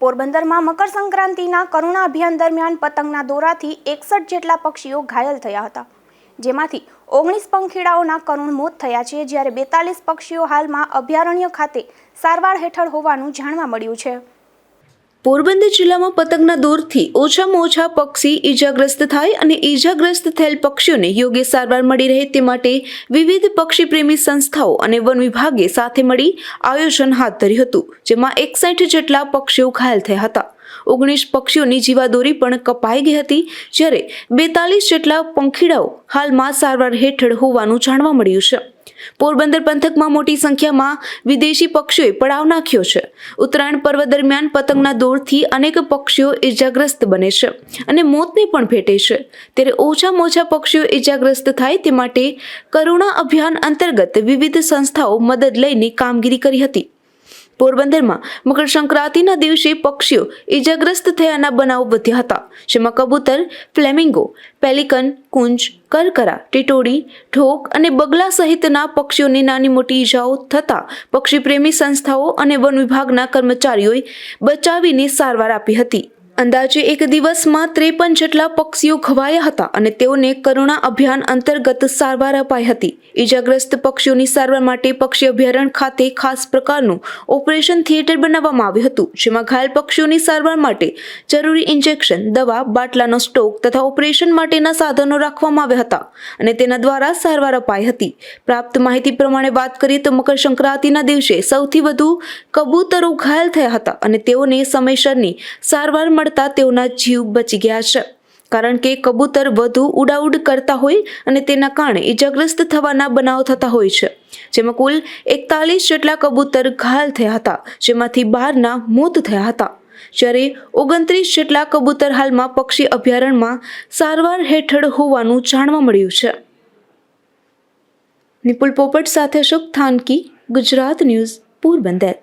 પોરબંદરમાં મકર સંક્રાંતિના કરુણા અભિયાન દરમિયાન પતંગના દોરાથી એકસઠ જેટલા પક્ષીઓ ઘાયલ થયા હતા. જેમાંથી ઓગણીસ પંખીડાઓના કરુણ મોત થયા છે, જ્યારે બેતાલીસ પક્ષીઓ હાલમાં અભયારણ્ય ખાતે સારવાર હેઠળ હોવાનું જાણવા મળ્યું છે. પોરબંદર જિલ્લામાં પતંગના દોરથી ઓછામાં ઓછા પક્ષી ઈજાગ્રસ્ત થાય અને ઈજાગ્રસ્ત થયેલ પક્ષીઓને યોગ્ય સારવાર મળી રહે તે માટે વિવિધ પક્ષી પ્રેમી સંસ્થાઓ અને વન વિભાગે સાથે મળી આયોજન હાથ ધર્યું હતું, જેમાં એકસઠ જેટલા પક્ષીઓ ઘાયલ થયા હતા. ઓગણીસ પક્ષીઓની જીવાદોરી પણ કપાઈ ગઈ હતી, જ્યારે બેતાલીસ જેટલા પંખીડાઓ હાલમાં સારવાર હેઠળ હોવાનું જાણવા મળ્યું છે. પોરબંદર પંથકમાં મોટી સંખ્યામાં વિદેશી પક્ષીઓએ પડાવ નાખ્યો છે. ઉત્તરાયણ પર્વ દરમિયાન પતંગના દોરથી અનેક પક્ષીઓ ઇજાગ્રસ્ત બને છે અને મોતને પણ ભેટે છે. ત્યારે ઓછામાં ઓછા પક્ષીઓ ઇજાગ્રસ્ત થાય તે માટે કરુણા અભિયાન અંતર્ગત વિવિધ સંસ્થાઓ મદદ લઈને કામગીરી કરી હતી. પોરબંદરમાં મકર સંક્રાંતિના દિવસે પક્ષીઓ ઇજાગ્રસ્ત થયાના બનાવો વધ્યા હતા. જેમાં કબૂતર, ફ્લેમિંગો, પેલિકન, કુંજ, કરકરા ટીટોડી ઢોક અને બગલા સહિતના પક્ષીઓને નાની મોટી ઈજાઓ થતાં પક્ષીપ્રેમી સંસ્થાઓ અને વન વિભાગના કર્મચારીઓએ બચાવીને સારવાર આપી હતી. અંદાજે એક દિવસમાં ત્રેપન જેટલા પક્ષીઓ ઘવાયા હતા અને તેઓને કરુણા અભિયાન અંતર્ગત સારવાર અપાઈ હતી. ઈજાગ્રસ્ત પક્ષીઓની સારવાર માટે પક્ષી અભયારણ્ય ખાતે ખાસ પ્રકારનું ઓપરેશન થિયેટર બનાવવામાં આવ્યું હતું, જેમાં ઘાયલ પક્ષીઓની સારવાર માટે જરૂરી ઇન્જેક્શન, દવા, બાટલાનો સ્ટોક તથા ઓપરેશન માટેના સાધનો રાખવામાં આવ્યા હતા અને તેના દ્વારા સારવાર અપાઈ હતી. પ્રાપ્ત માહિતી પ્રમાણે વાત કરીએ તો મકર સંક્રાંતિના દિવસે સૌથી વધુ કબૂતરો ઘાયલ થયા હતા અને તેઓને સમયસરની સારવાર મળતા તેઓના જીવ બચી ગયા છે. કારણ કે કબૂતર વધુ ઉડાઉડ કરતા હોય અને તેના કારણે ઇજાગ્રસ્ત થવાના બનાવ થતા હોય છે. જેમાં કુલ એકતાલીસ જેટલા કબૂતર ઘાયલ થયા હતા, જેમાંથી બારના મોત થયા હતા. જ્યારે ઓગણત્રીસ જેટલા કબૂતર હાલમાં પક્ષી અભયારણ્યમાં સારવાર હેઠળ હોવાનું જાણવા મળ્યું છે. નિપુલ પોપટ સાથે અશોક થાનકી, ગુજરાત ન્યૂઝ, પોરબંદર.